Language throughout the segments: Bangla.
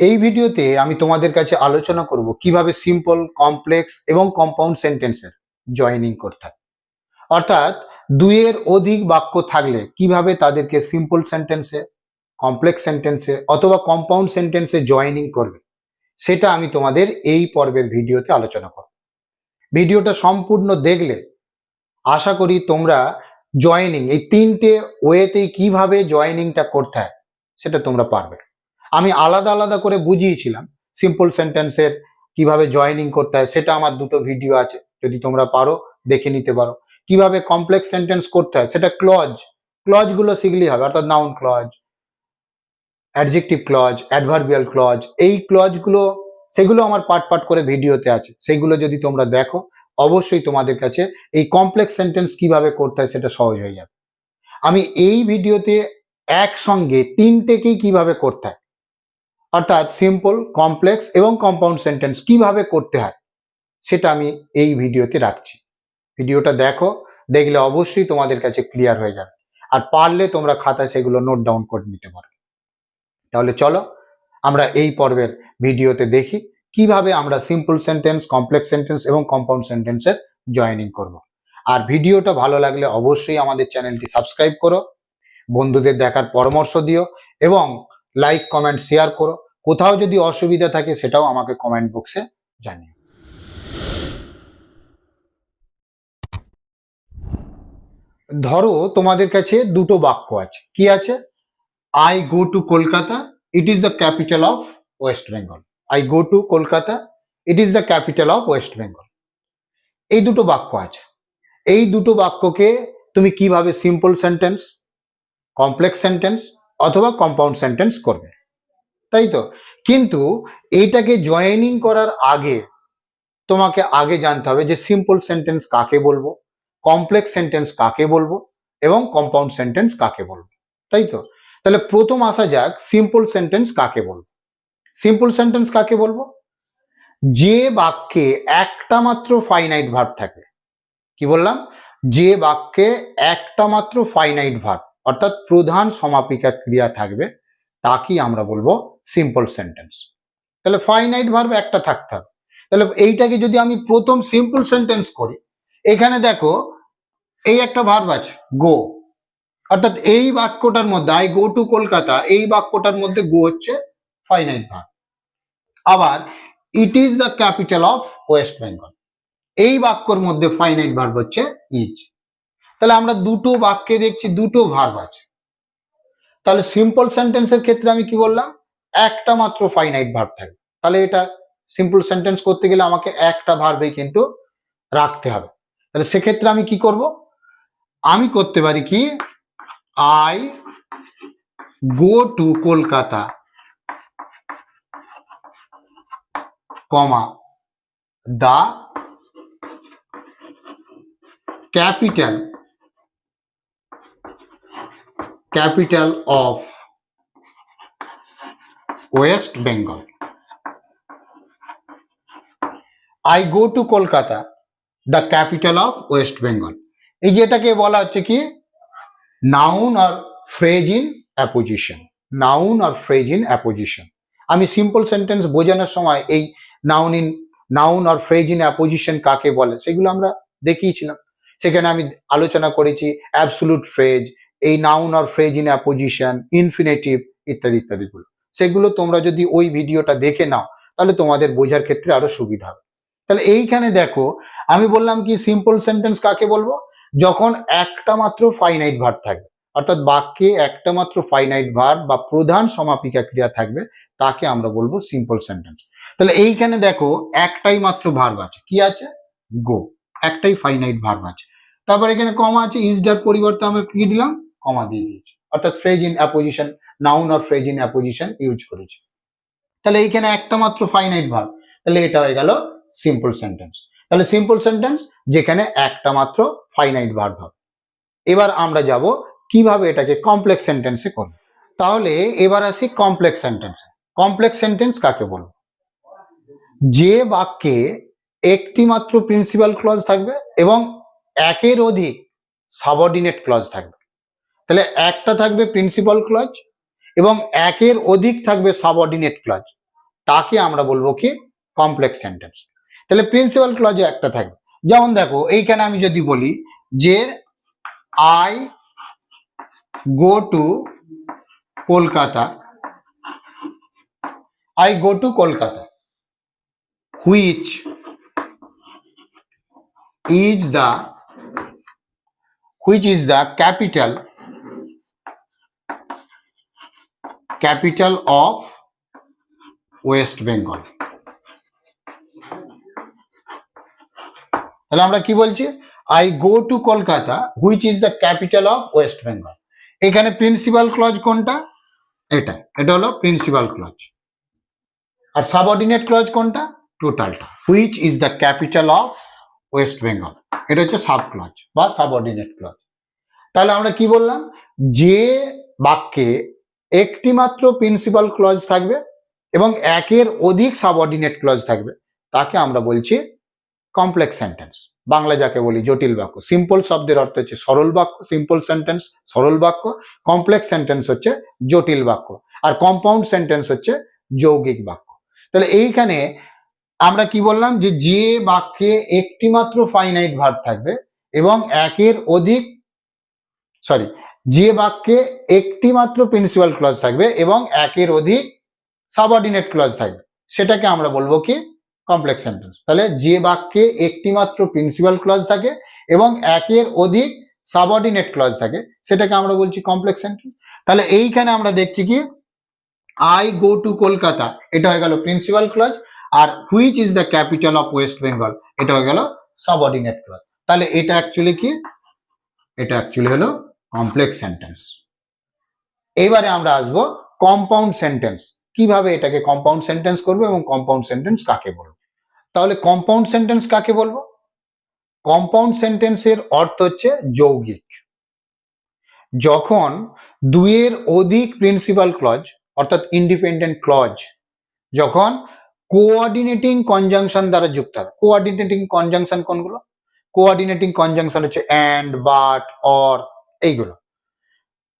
এই ভিডিওতে আমি তোমাদের কাছে আলোচনা করব কীভাবে সিম্পল কমপ্লেক্স এবং কম্পাউন্ড সেন্টেন্সের জয়েনিং করতে হয়। অর্থাৎ দুইয়ের অধিক বাক্য থাকলে কীভাবে তাদেরকে সিম্পল সেন্টেন্সে কমপ্লেক্স সেন্টেন্সে অথবা কম্পাউন্ড সেন্টেন্সে জয়েনিং করবে, সেটা আমি তোমাদের এই পর্বের ভিডিওতে আলোচনা করব। ভিডিওটা সম্পূর্ণ দেখলে আশা করি তোমরা জয়েনিং এই তিনটে ওয়েতেই কীভাবে জয়েনিংটা করতে হয়, সেটা তোমরা পারবে। আমি আলাদা আলাদা করে বুঝিয়েছিলাম সিম্পল সেন্টেন্সের কীভাবে জয়েনিং করতে হয়, সেটা আমার দুটো ভিডিও আছে, যদি তোমরা পারো দেখে নিতে পারো। কীভাবে কমপ্লেক্স সেন্টেন্স করতে হয়, সেটা ক্লজ ক্লজগুলো শিখলেই হবে, অর্থাৎ noun clause adjective clause adverbial clause এই ক্লজগুলো সেগুলো আমার পার্ট পার্ট করে ভিডিওতে আছে। সেগুলো যদি তোমরা দেখো, অবশ্যই তোমাদের কাছে এই কমপ্লেক্স সেন্টেন্স কীভাবে করতে হয়, সেটা সহজ হয়ে যাবে। আমি এই ভিডিওতে একসঙ্গে তিনটেকেই কীভাবে করতে হয় অর্থাৎ সিম্পল কমপ্লেক্স এবং কম্পাউন্ড সেন্টেন্স কীভাবে করতে হয়, সেটা আমি এই ভিডিওতে রাখছি। ভিডিওটা দেখো, দেখলে অবশ্যই তোমাদের কাছে ক্লিয়ার হয়ে যাবে। আর পারলে তোমরা খাতা সেগুলো নোট ডাউন করে নিতে পারো। তাহলে চলো, আমরা এই পর্বের ভিডিওতে দেখি কীভাবে আমরা সিম্পল সেন্টেন্স কমপ্লেক্স সেন্টেন্স এবং কম্পাউন্ড সেন্টেন্সের জয়েনিং করব। আর ভিডিওটা ভালো লাগলে অবশ্যই আমাদের চ্যানেলটি সাবস্ক্রাইব করো, বন্ধুদের দেখার পরামর্শ দিও এবং লাইক কমেন্ট শেয়ার করো। কোথাও যদি অসুবিধা থাকে সেটাও আমাকে কমেন্ট বক্সে জানিও। ধরো তোমাদের কাছে দুটো বাক্য আছে। কি আছে? I go to Kolkata it is the capital of West Bengal I go to Kolkata it is the capital of West Bengal এই দুটো বাক্য আছে। এই দুটো বাক্যকে তুমি কীভাবে সিম্পল সেন্টেন্স কমপ্লেক্স সেন্টেন্স অথবা কম্পাউন্ড সেন্টেন্স করবে? তাই তো কিন্তু এইটাকে জয়েনিং করার আগে তোমাকে আগে জানতে হবে যে সিম্পল সেন্টেন্স কাকে বলব কমপ্লেক্স সেন্টেন্স কাকে বলব এবং কম্পাউন্ড সেন্টেন্স কাকে বলব তাই তো তাহলে প্রথম আসা যাক সিম্পল সেন্টেন্স কাকে বলব। সিম্পল সেন্টেন্স কাকে বলব? যে বাক্যে একটা মাত্র ফাইনাইট ভার্ব থাকে, কি বললাম? যে বাক্যে একটা মাত্র ফাইনাইট ভার্ব অর্থাৎ প্রধান সমাপিকা ক্রিয়া থাকবে, তাকেই আমরা বলব সিম্পল সেন্টেন্স তাহলে ফাইনাইট ভার্ব একটা থাকতে হবে। তাহলে এইটাকে যদি আমি প্রথম সিম্পল সেন্টেন্স করি, এখানে দেখো এই একটা ভার্ব আছে গো অর্থাৎ এই বাক্যটার মধ্যে আই গো টু কলকাতা, এই বাক্যটার মধ্যে গো হচ্ছে ফাইনাইট ভার্ব আবার it is the capital of West Bengal এই বাক্যর মধ্যে ফাইনাইট ভার্ব হচ্ছে ইজ তাহলে আমরা দুটো বাক্যে দেখছি দুটো ভার্ব আছে। তাহলে সিম্পল সেন্টেন্সের ক্ষেত্রে আমি কি বললাম? একটা মাত্র ফাইনাইট ভার্ব থাকবে। তাহলে এটা সিম্পল সেন্টেন্স করতে গেলে আমাকে একটা ভার্বেই কিন্তু রাখতে হবে। তাহলে সেক্ষেত্রে আমি কি করব? আমি করতে পারি কি? I go to Kolkata comma the capital capital of West Bengal. I go to Kolkata the capital of West Bengal এই যে এটাকে বলা হচ্ছে কি? নাউন আর ফ্রেজ ইন অ্যাপোজিশন নাউন আর ফ্রেজ ইন অ্যাপোজিশন আমি সিম্পল সেন্টেন্স বোঝানোর সময় এই নাউন ইন নাউন আর ফ্রেজ ইন অ্যাপোজিশন কাকে বলে? সেগুলো আমরা দেখিয়েছিলাম। সেখানে আমি আলোচনা করেছি অ্যাবসুলুট ফ্রেজ এই নাউন আর ফ্রেজ ইন অ্যাপোজিশন ইনফিনেটিভ ইত্যাদি, ইত্যাদিগুলো। সেগুলো তোমরা যদি ওই ভিডিওটা দেখে নাও, তাহলে তোমাদের বোঝার ক্ষেত্রে আরও সুবিধা হবে। তাহলে এইখানে দেখো, আমি বললাম কি সিম্পল সেন্টেন্স কাকে বলব? যখন একটা মাত্র ফাইনাইট ভার্ব থাকবে, অর্থাৎ বাক্যে একটা মাত্র ফাইনাইট ভার্ব বা প্রধান সমাপিকা ক্রিয়া থাকবে, তাকে আমরা বলব সিম্পল সেন্টেন্স তাহলে এইখানে দেখো, একটাই মাত্র ভার্ব আছে। কি আছে? গো একটাই ফাইনাইট ভার্ব আছে। তারপর এখানে কমা আছে ইজডার পরিবর্তে আমরা কি দিলাম? কমা দিয়ে দিয়েছি। অর্থাৎ ফ্রেজ ইন অ্যাপোজিশন নাউন আর ফ্রেজ ইন অ্যাপোজিশন ইউজ করেছি। তাহলে এইখানে একটা মাত্র ফাইনাইট ভার্ব তাহলে এটা হয়ে গেল সিম্পল সেন্টেন্স তাহলে সিম্পল সেন্টেন্স যেখানে একটা মাত্র ফাইনাইট ভার্ব হবে। এবার আমরা যাব কীভাবে এটাকে কমপ্লেক্স সেন্টেন্সে করব। তাহলে এবার আসি কমপ্লেক্স সেন্টেন্সে কমপ্লেক্স সেন্টেন্স কাকে বলব? যে বাক্যে একটি মাত্র প্রিন্সিপাল ক্লজ থাকবে এবং একের অধিক সাবঅর্ডিনেট ক্লজ থাকবে। তাহলে একটা থাকবে প্রিন্সিপাল ক্লজ এবং একের অধিক থাকবে সাবঅর্ডিনেট ক্লজ তাকে আমরা বলব কি? কমপ্লেক্স সেন্টেন্স তাহলে প্রিন্সিপাল ক্লজে একটা থাকবে। যেমন দেখো, এইখানে আমি যদি বলি যে I go to Kolkata. I go to Kolkata. Which is the which is the capital capital of West Bengal. তাহলে আমরা কি বলছি? I go to Kolkata which is the capital of West Bengal এখানে প্রিন্সিপাল ক্লজ কোনটা? এটা। এটা হলো প্রিন্সিপাল ক্লজ আর সাবঅর্ডিনেট ক্লজ কোনটা? টোটালটা which is the capital of West Bengal এটা হচ্ছে সাব ক্লজ বা সাবঅর্ডিনেট ক্লজ তাহলে আমরা কি বললাম? যে বাক্যে একটি মাত্র প্রিন্সিপাল ক্লজ থাকবে এবং একের অধিক সাবঅর্ডিনেট ক্লজ থাকবে। তাকে আমরা বলছি কমপ্লেক্স সেন্টেন্স বাংলা যাকে বলি জটিল বাক্য। সিম্পল শব্দের অর্থ হচ্ছে সরল বাক্য সিম্পল সেন্টেন্স সরল বাক্য। কমপ্লেক্স সেন্টেন্স হচ্ছে জটিল বাক্য। আর কম্পাউন্ড সেন্টেন্স হচ্ছে যৌগিক বাক্য। তাহলে এইখানে আমরা কি বললাম যে যে বাক্যে একটি মাত্র ফাইনাইট ভার্ব থাকবে এবং একের অধিক সরি যে বাক্যে একটি মাত্র প্রিন্সিপাল ক্লজ থাকবে এবং একের অধিক সাবঅর্ডিনেট ক্লজ থাকবে, সেটাকে আমরা বলব কি? কমপ্লেক্স সেন্টেন্স তাহলে যে বাক্যে একটি মাত্র প্রিন্সিপাল ক্লজ থাকে এবং একের অধিক সাবঅর্ডিনেট ক্লজ থাকে, সেটাকে আমরা বলছি কমপ্লেক্স সেন্টেন্স তাহলে এইখানে আমরা দেখছি কি? আই গো টু কলকাতা এটা হয়ে গেল principal clause R which is the capital of West Bengal এটা হয়ে গেল সাবঅর্ডিনেট ক্লজ তাহলে এটা অ্যাকচুয়ালি কি? এটা অ্যাকচুয়ালি হলো কমপ্লেক্স সেন্টেন্স এবারে আমরা আসব কম্পাউন্ড সেন্টেন্স কীভাবে এটাকে কম্পাউন্ড সেন্টেন্স করব এবং কম্পাউন্ড সেন্টেন্স কাকে বলব? তাহলে কম্পাউন্ড সেন্টেন্স কাকে বলব? কম্পাউন্ড সেন্টেন্সের অর্থ হচ্ছে যৌগিক। যখন দুইয়ের অধিক প্রিন্সিপাল ক্লজ অর্থাৎ ইন্ডিপেন্ডেন্ট ক্লজ যখন কোঅর্ডিনেটিং কনজাংশন দ্বারা যুক্ত হবে। কোঅর্ডিনেটিং কনজাংশন কোনগুলো? কোঅর্ডিনেটিং কনজাংশন হচ্ছে অ্যান্ড বাট অর এইগুলো।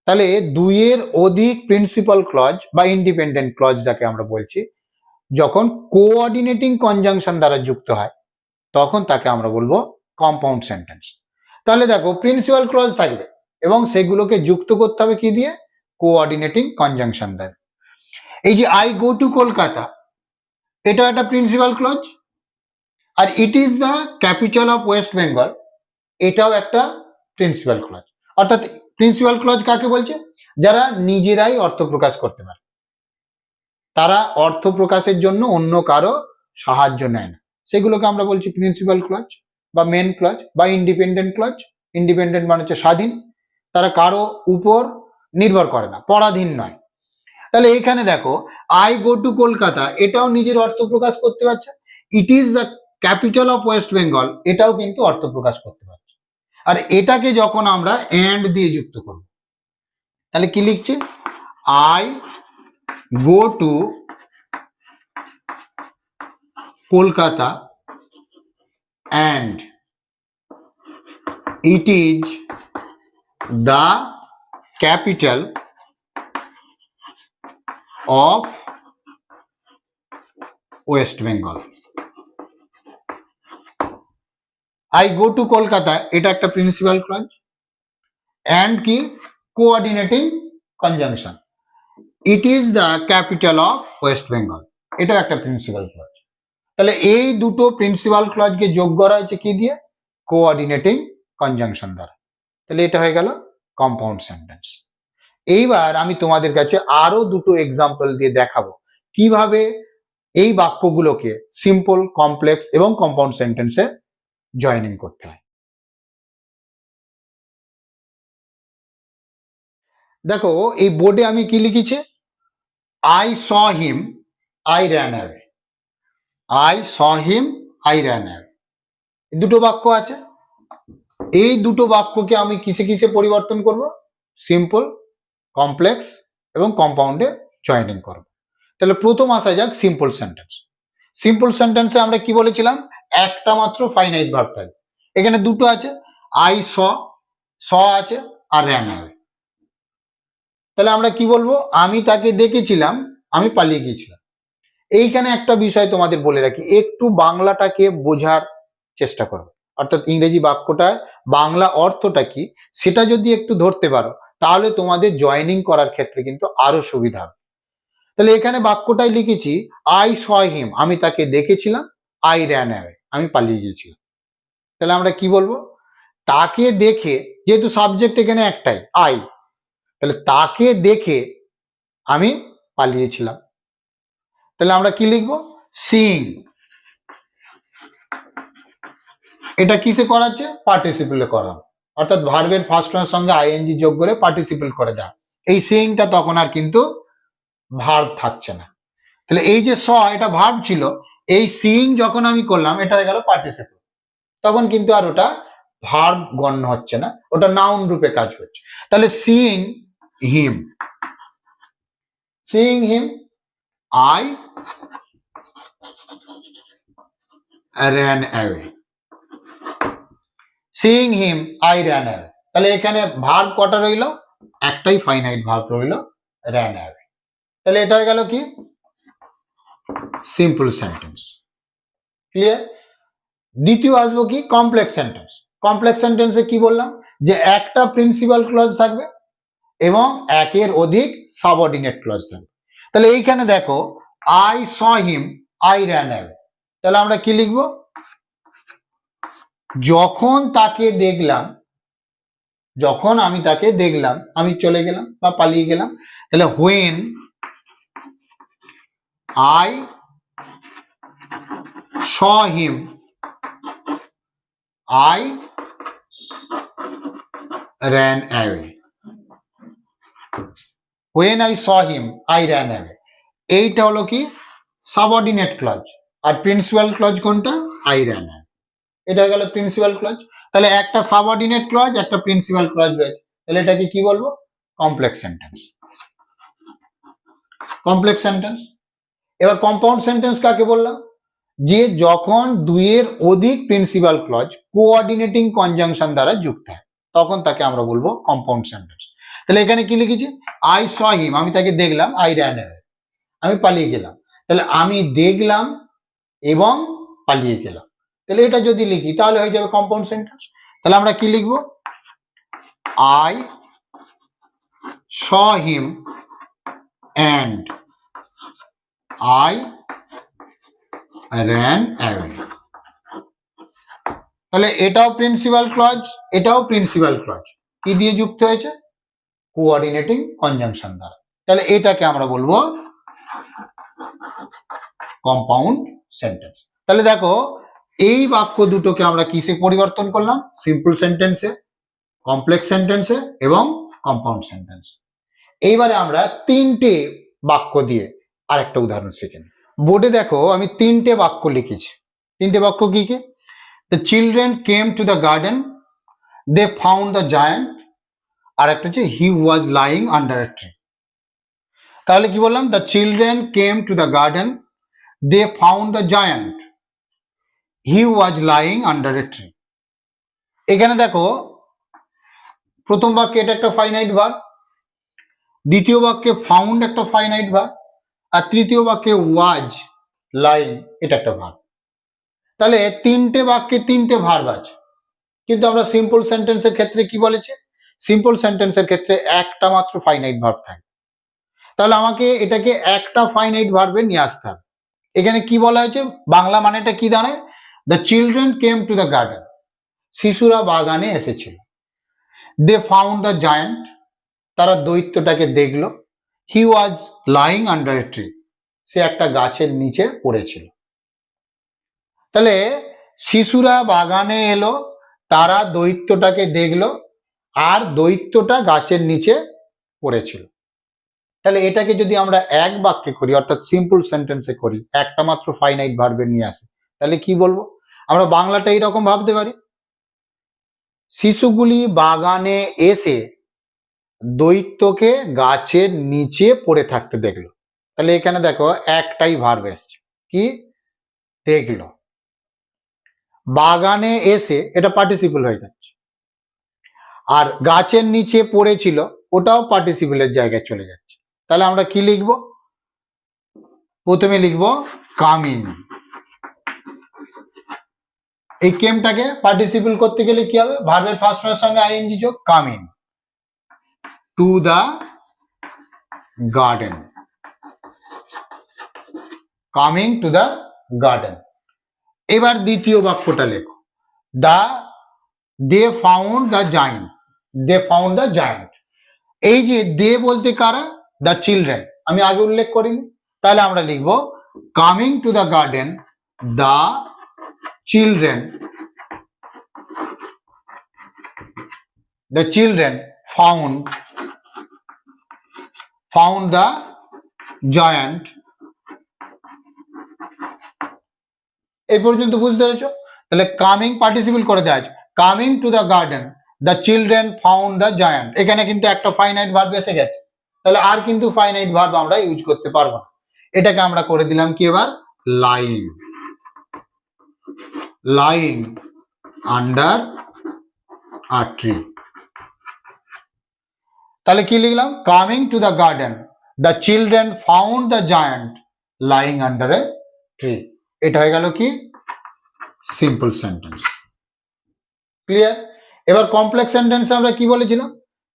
তাহলে দুইয়ের অধিক প্রিন্সিপাল ক্লজ বা ইন্ডিপেন্ডেন্ট ক্লজ যাকে আমরা বলছি, যখন কোঅর্ডিনেটিং কনজাংশন দ্বারা যুক্ত হয়, তখন তাকে আমরা বলব কম্পাউন্ড সেন্টেন্স তাহলে দেখো প্রিন্সিপাল ক্লজ থাকবে এবং সেগুলোকে যুক্ত করতে হবে কি দিয়ে? কোঅর্ডিনেটিং কনজাংশন দ্বারা। এই যে আই গো টু কলকাতা এটা একটা principal clause R it is the capital of West Bengal এটাও একটা প্রিন্সিপাল ক্লজ অর্থাৎ প্রিন্সিপাল ক্লজ কাকে বলছে? যারা নিজেরাই অর্থ প্রকাশ করতে পারে। তারা অর্থ প্রকাশের জন্য অন্য কারও সাহায্য নেয় না। সেগুলোকে আমরা বলছি প্রিন্সিপাল ক্লজ বা মেন ক্লজ বা ইন্ডিপেন্ডেন্ট ক্লজ ইন্ডিপেন্ডেন্ট মানে হচ্ছে স্বাধীন। তারা কারও উপর নির্ভর করে না, পরাধীন নয়। তাহলে এখানে দেখো আই গো টু কলকাতা এটাও নিজের অর্থ প্রকাশ করতে পারছে। It is the capital of West Bengal এটাও কিন্তু অর্থ প্রকাশ করতে পারছে। আর এটাকে যখন আমরা অ্যান্ড দিয়ে যুক্ত করব, তাহলে কি লিখছি? I go to Kolkata and it is the capital of West Bengal I go to Kolkata এটা একটা প্রিন্সিপাল ক্লজ অ্যান্ড কি? Coordinating conjunction it is the capital of West Bengal এটা একটা প্রিন্সিপাল ক্লজ তাহলে এই দুটো প্রিন্সিপাল ক্লজকে যোগ করা হয়েছে কি দিয়ে? কোঅর্ডিনেটিং কনজাংশন দ্বারা। তাহলে এটা হয়ে গেল কম্পাউন্ড সেন্টেন্স এইবার আমি তোমাদের কাছে আরও দুটো এক্সাম্পল দিয়ে দেখাবো। কীভাবে এই বাক্যগুলোকে সিম্পল কমপ্লেক্স এবং কম্পাউন্ড সেন্টেন্সে জয়েনিং করতে হয়। দেখো, এই বোর্ডে আমি কি লিখেছি? I saw him I ran away I saw him I ran away দুটো বাক্য আছে। এই দুটো বাক্যকে আমি কিসে কিসে পরিবর্তন করব? সিম্পল কমপ্লেক্স এবং কম্পাউন্ডে জয়েনিং করব। তাহলে প্রথম আসা যাক সিম্পল সেন্টেন্স সিম্পল সেন্টেন্সে আমরা কি বলেছিলাম? একটা মাত্র ফাইনাইট ভার্ব থাকে। এখানে দুটো আছে আই স স আছে আর র্যান অ্যাওয়ে তাহলে আমরা কি বলব? আমি তাকে দেখেছিলাম, আমি পালিয়ে গিয়েছিলাম। এইখানে একটা বিষয় তোমাদের বলে রাখি, একটু বাংলাটাকে বোঝার চেষ্টা করো। অর্থাৎ ইংরেজি বাক্যটা বাংলা অর্থটা কি, সেটা যদি একটু ধরতে পারো, তাহলে তোমাদের জয়েনিং করার ক্ষেত্রে কিন্তু আরও সুবিধা হবে। তাহলে এখানে বাক্যটাই লিখেছি আই স হিম আমি তাকে দেখেছিলাম আই র্যান অ্যাওয়ে আমি পালিয়ে গিয়েছিলাম তাহলে আমরা কি বলব? তাকে দেখে, যেহেতু সাবজেক্ট এখানে একটাই আই তাহলে তাকে দেখে আমি পালিয়েছিলাম। তাহলে আমরা কি লিখব? সিং এটা কিসে করাচ্ছে? পার্টিসিপেলে করা। অর্থাৎ ভার্বের ফার্স্ট ওয়ানের সঙ্গে আইএনজি যোগ করে পার্টিসিপেল করে দেওয়া এই সিংটা তখন আর কিন্তু ভার্ব থাকছে না। তাহলে এই যে স, এটা ভার্ব ছিল এই সিং যখন আমি করলাম, এটা হয়ে গেল পার্টিসিপেল তখন কিন্তু আর ওটা ভার্ব গণ্য হচ্ছে না, ওটা নাউন রূপে কাজ করছে। তাহলে seeing him seeing him I ran away. Seeing him I ran away. তাহলে এখানে ভার্ব কটা রইল? একটাই ফাইনাইট ভার্ব রইল, ran away. তাহলে এটা হয়ে গেল কি? সিম্পল সেন্টেন্স ক্লিয়ার দ্বিতীয় আসব কি? কমপ্লেক্স সেন্টেন্স কমপ্লেক্স সেন্টেন্সে কি বললাম? যে একটা প্রিন্সিপাল ক্লজ থাকবে এবং একের অধিক সাবঅর্ডিনেট ক্লজ থাকবে। তাহলে এইখানে দেখো I saw him I ran তাহলে আমরা কি লিখব? যখন তাকে দেখলাম, যখন আমি তাকে দেখলাম, আমি চলে গেলাম বা পালিয়ে গেলাম, তাহলে when I saw him I ran away when i saw him, i ran away এইটা হলো কি? সাবঅর্ডিনেট ক্লজ আর প্রিন্সিপাল ক্লজ কোনটা? আই র্যান এটা গেল প্রিন্সিপাল ক্লজ তাহলে একটা সাবঅর্ডিনেট ক্লজ একটা প্রিন্সিপাল ক্লজ রয়েছে। তাহলে এটাকে কি বলব? কমপ্লেক্স সেন্টেন্স কমপ্লেক্স সেন্টেন্স এবার কম্পাউন্ড সেন্টেন্স কাকে বললাম? যে যখন দুইয়ের অধিক প্রিন্সিপাল ক্লজ কোঅর্ডিনেটিং কনজাংশন দ্বারা যুক্ত হয়, তখন তাকে আমরা বলব কম্পাউন্ড সেন্টেন্স তাহলে এখানে কি লিখেছি? আই স হিম আমি তাকে দেখলাম আই র্যান আমি পালিয়ে গেলাম। তাহলে আমি দেখলাম এবং পালিয়ে গেলাম। তাহলে এটা যদি লিখি, তাহলে হয়ে যাবে কম্পাউন্ড সেন্টেন্স তাহলে আমরা কি লিখব? I saw him and I ran away তাহলে এটাও প্রিন্সিপাল ক্লজ এটাও প্রিন্সিপাল ক্লজ কি দিয়ে যুক্ত হয়েছে? কোঅর্ডিনেটিং কনজাংশন দ্বারা। তাহলে এটাকে আমরা বলব কম্পাউন্ড সেন্টেন্স তাহলে দেখো, এই বাক্য দুটোকে আমরা কিসে পরিবর্তন করলাম? সিম্পল সেন্টেন্সে কমপ্লেক্স সেন্টেন্সে এবং কম্পাউন্ড সেন্টেন্স এইবারে আমরা তিনটে বাক্য দিয়ে আরেকটা উদাহরণ শিখে নিই। বোর্ডে দেখো, আমি তিনটে বাক্য লিখেছি। তিনটে বাক্য কি কি? The children came to the garden they found the giant আর একটা হচ্ছে he was lying under a tree তাহলে কি বললাম? The children came to the garden they found the giant he was lying under a tree এখানে দেখো, প্রথম বাক্যে এটা একটা ফাইনাইট ভার দ্বিতীয় বাক্যে ফাউন্ড একটা ফাইনাইট ভার আর তৃতীয় বাক্যে ওয়াজ লাইং এটা একটা ভার। তাহলে তিনটে বাক্যে তিনটে ভার্ব আছে। কিন্তু আমরা সিম্পল সেন্টেন্সের ক্ষেত্রে কি বলেছে? সিম্পল সেন্টেন্সের ক্ষেত্রে একটা মাত্র ফাইনাইট ভার্ব থাকে। তাহলে আমাকে এটাকে একটা ফাইনাইট ভার্বে নিয়ে আসতে হবে। এখানে কি বলা হয়েছে? বাংলা মানেটা কি দাঁড়ায়? The children came to the garden শিশুরা বাগানে এসেছিল। দে ফাউন্ড দ্য জায়ান্ট তারা দৈত্যটাকে দেখল। He was lying under a tree সে একটা গাছের নিচে পড়েছিল। তাহলে শিশুরা বাগানে এলো, তারা দৈত্যটাকে দেখল, আর দৈত্যটা গাছের নিচে পড়েছিল। তাহলে এটাকে যদি আমরা এক বাক্যে করি, অর্থাৎ সিম্পল সেন্টেন্সে করি, একটা মাত্র ফাইনাইট ভার্বে নিয়ে আসি, তাহলে কি বলব? আমরা বাংলাটা এইরকম ভাবতে পারি। শিশুগুলি বাগানে এসে দৈত্যকে গাছের নিচে পড়ে থাকতে দেখল। তাহলে এখানে দেখো একটাই ভার্ব এসছে। কি? দেখল। বাগানে এসে এটা পার্টিসিপল হয়ে যাচ্ছে। আর গাছের নিচে পড়েছিল, ওটাও পার্টিসিপলের জায়গায় চলে যাচ্ছে। তাহলে আমরা কি লিখব? প্রথমে লিখব কামিং এই কেমটাকে? পার্টিসিপল করতে গেলে কি হবে? ভার্বের ফার্স্ট সঙ্গে আইএনজি যোগ coming to the garden coming to the garden এবার দ্বিতীয় বাক্যটা লেখো। The they found the giant they found the giant এই যে দে বলতে কারা? দ্য চিলড্রেন আমি আগে উল্লেখ করিনি। তাহলে আমরা লিখব coming to the garden the children the children found found the giant. এই পর্যন্ত বুঝতে পেরেছ? তাহলে কামিং পার্টিসিপেল করে দেওয়া আছে। Coming to the garden the children found the giant এখানে কিন্তু একটা ফাইনাইট ভার্ব এসে গেছে। তাহলে আর কিন্তু ফাইনাইট ভার্ব আমরা ইউজ করতে পারব না। এটাকে আমরা করে দিলাম কি এবার? Lying lying under a tree তাহলে কি লিখলাম? Coming to the garden the children found the giant lying under a tree এটা হয়ে গেল কি? সিম্পল সেন্টেন্স ক্লিয়ার এবার কমপ্লেক্স সেন্টেন্সে আমরা কি বলেছিলাম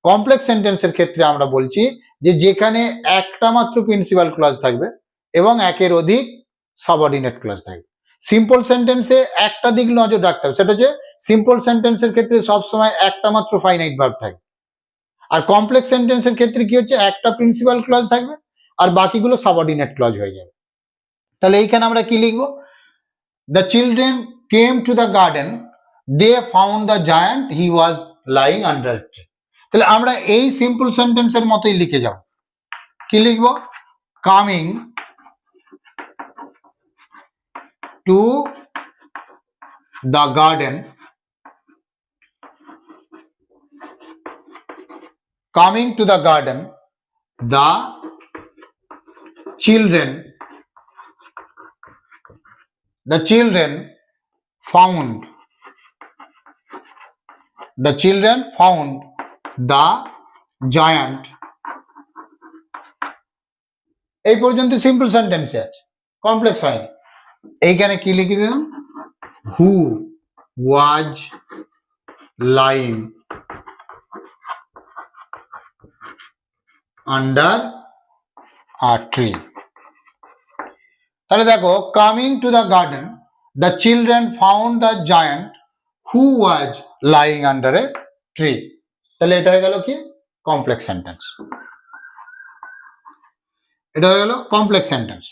কমপ্লেক্স সেন্টেন্সের ক্ষেত্রে আমরা বলছি যে যেখানে একটা মাত্র প্রিন্সিপাল ক্লজ থাকবে এবং একের অধিক সাবঅর্ডিনেট ক্লজ থাকবে। সিম্পল সেন্টেন্সে একটা দিক নজর রাখতে হবে। সেটা হচ্ছে সিম্পল সেন্টেন্সের ক্ষেত্রে সবসময় একটা মাত্র ফাইনাইট ভার্ব থাকবে আর কমপ্লেক্স সেন্টেন্সের ক্ষেত্রে কি হচ্ছে? একটা প্রিন্সিপাল ক্লজ থাকবে আর বাকিগুলো সাবঅর্ডিনেট ক্লজ হয়ে যাবে। তাহলে এইখানে আমরা কি লিখব? The children came to the garden they found the giant he was lying under tree তাহলে আমরা এই সিম্পল সেন্টেন্সের মতোই লিখে যাব। কি লিখব? Coming to the garden coming to the garden the children the children found the children found the giant এই পর্যন্ত সিম্পল সেন্টেন্সে আছে কমপ্লেক্স হয়নি এইখানে কি লিখে দিলাম who was lying a tree তাহলে দেখো coming to the garden the children found the giant who was lying under a tree তাহলে এটা হয়ে গেল কি? কমপ্লেক্স সেন্টেন্স এটা হয়ে গেল কমপ্লেক্স সেন্টেন্স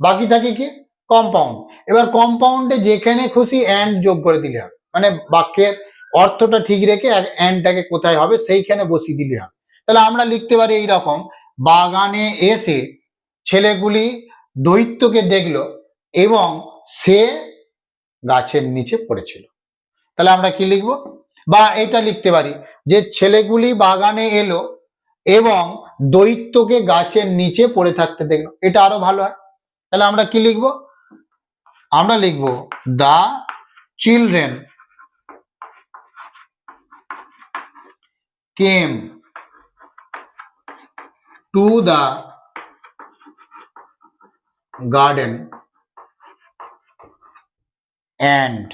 বাকি থাকে কি? কম্পাউন্ড এবার কম্পাউন্ডে যেখানে খুশি অ্যান্ড যোগ করে দিলে হবে। মানে বাক্যের অর্থটা ঠিক রেখে অ্যান্ডটাকে কোথায় হবে? সেইখানে বসিয়ে দিলে হবে। তাহলে আমরা লিখতে পারি এই রকম বাগানে এসে ছেলেগুলি দৈত্যকে দেখল এবং সে গাছের নিচে পড়েছিল। তাহলে আমরা কি লিখব? বা এটা লিখতে পারি যে ছেলেগুলি বাগানে এলো এবং দৈত্যকে গাছের নিচে পড়ে থাকতে দেখল। এটা আরও ভালো হয়। তাহলে আমরা কি লিখব? আমরা লিখব the children came to the garden and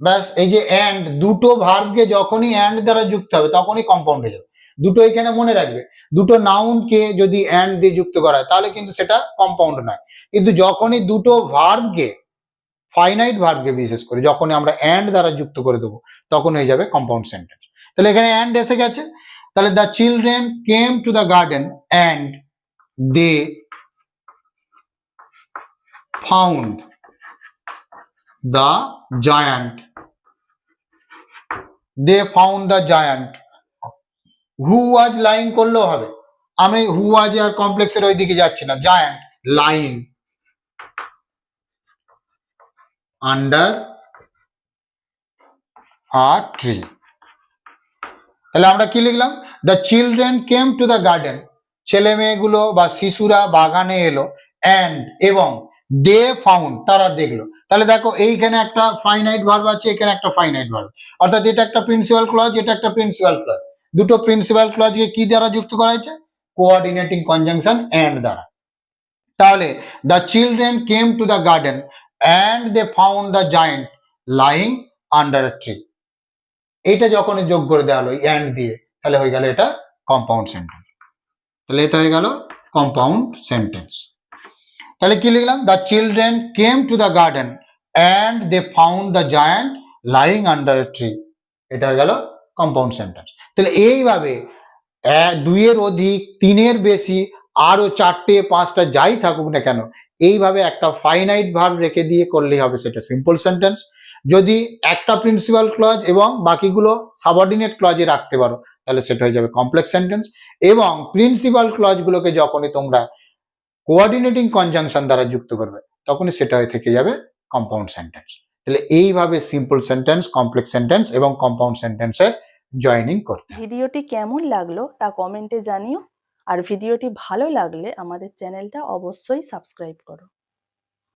ব্যাস, এই যে অ্যান্ড দুটো ভার্বকে যখনই অ্যান্ড দ্বারা যুক্ত হবে, তখনই কম্পাউন্ড হয়ে যাবে। দুটো এখানে মনে রাখবে, দুটো নাউনকে যদি অ্যান্ড দিয়ে যুক্ত করা হয়, তাহলে কিন্তু সেটা কম্পাউন্ড নয়। কিন্তু যখনই দুটো ভার্বকে ফাইনাইট ভার্বকে বিশেষ করে, যখনই আমরা অ্যান্ড দ্বারা যুক্ত করে দেবো, তখন হয়ে যাবে কম্পাউন্ড সেন্টেন্স তাহলে এখানে অ্যান্ড এসে গেছে তাহলে the children came to the garden and they found the giant they found the giant who was lying করলেও হবে। আমি হু ওয়াজ আর কমপ্লেক্সের ওই দিকে যাচ্ছি না। Giant lying under a tree তাহলে আমরা কি লিখলাম? The children came to the garden ছেলে মেয়েগুলো বা শিশুরা বাগানে এলো অ্যান্ড এবং দে ফাউন্ড তারা দেখল। তাহলে দেখো, এইখানে একটা ফাইনাইট ভার্ব আছে, এখানে একটা ফাইনাইট ভার্ব অর্থাৎ এটা একটা প্রিন্সিপাল ক্লজ এটা একটা প্রিন্সিপাল ক্লজ দুটো প্রিন্সিপাল ক্লজকে কি দ্বারা যুক্ত করা হয়েছে? কোঅর্ডিনেটিং কনজাংশন অ্যান্ড দ্বারা। তাহলে the children came to the garden and they found the giant lying under tree এইটা যখন যোগ করে দেওয়া হলো অ্যান্ড দিয়ে। তাহলে হয়ে গেল এটা কম্পাউন্ড সেন্টেন্স তাহলে এটা হয়ে গেল কম্পাউন্ড সেন্টেন্স তাহলে কি লিখলাম? The children came to the garden and they found the giant lying under a tree এটা হয়ে গেল কম্পাউন্ড সেন্টেন্স তাহলে এইভাবে দুইয়ের অধিক, তিনের বেশি, আরও চারটে, পাঁচটা যাই থাকুক না কেন, এইভাবে একটা ফাইনাইট ভার রেখে দিয়ে করলেই হবে সেটা সিম্পল সেন্টেন্স যদি একটা প্রিন্সিপাল ক্লজ এবং বাকিগুলো সাবঅর্ডিনেট ক্লজে রাখতে পারো তাহলে সেটা হয়ে যাবে কমপ্লেক্স সেন্টেন্স এবং প্রিন্সিপাল ক্লজগুলোকে যখনই তোমরা কোঅর্ডিনেটিং কনজাংশন দ্বারা যুক্ত করবে, তখনই সেটা হয়ে থেকে যাবে কম্পাউন্ড সেন্টেন্স তাহলে এইভাবে সিম্পল সেন্টেন্স কমপ্লেক্স সেন্টেন্স এবং কম্পাউন্ড সেন্টেন্সের জয়েনিং করতে ভিডিওটি কেমন লাগল তা কমেন্টে জানিও। আর ভিডিওটি ভালো লাগলে আমাদের চ্যানেলটা অবশ্যই সাবস্ক্রাইব করো।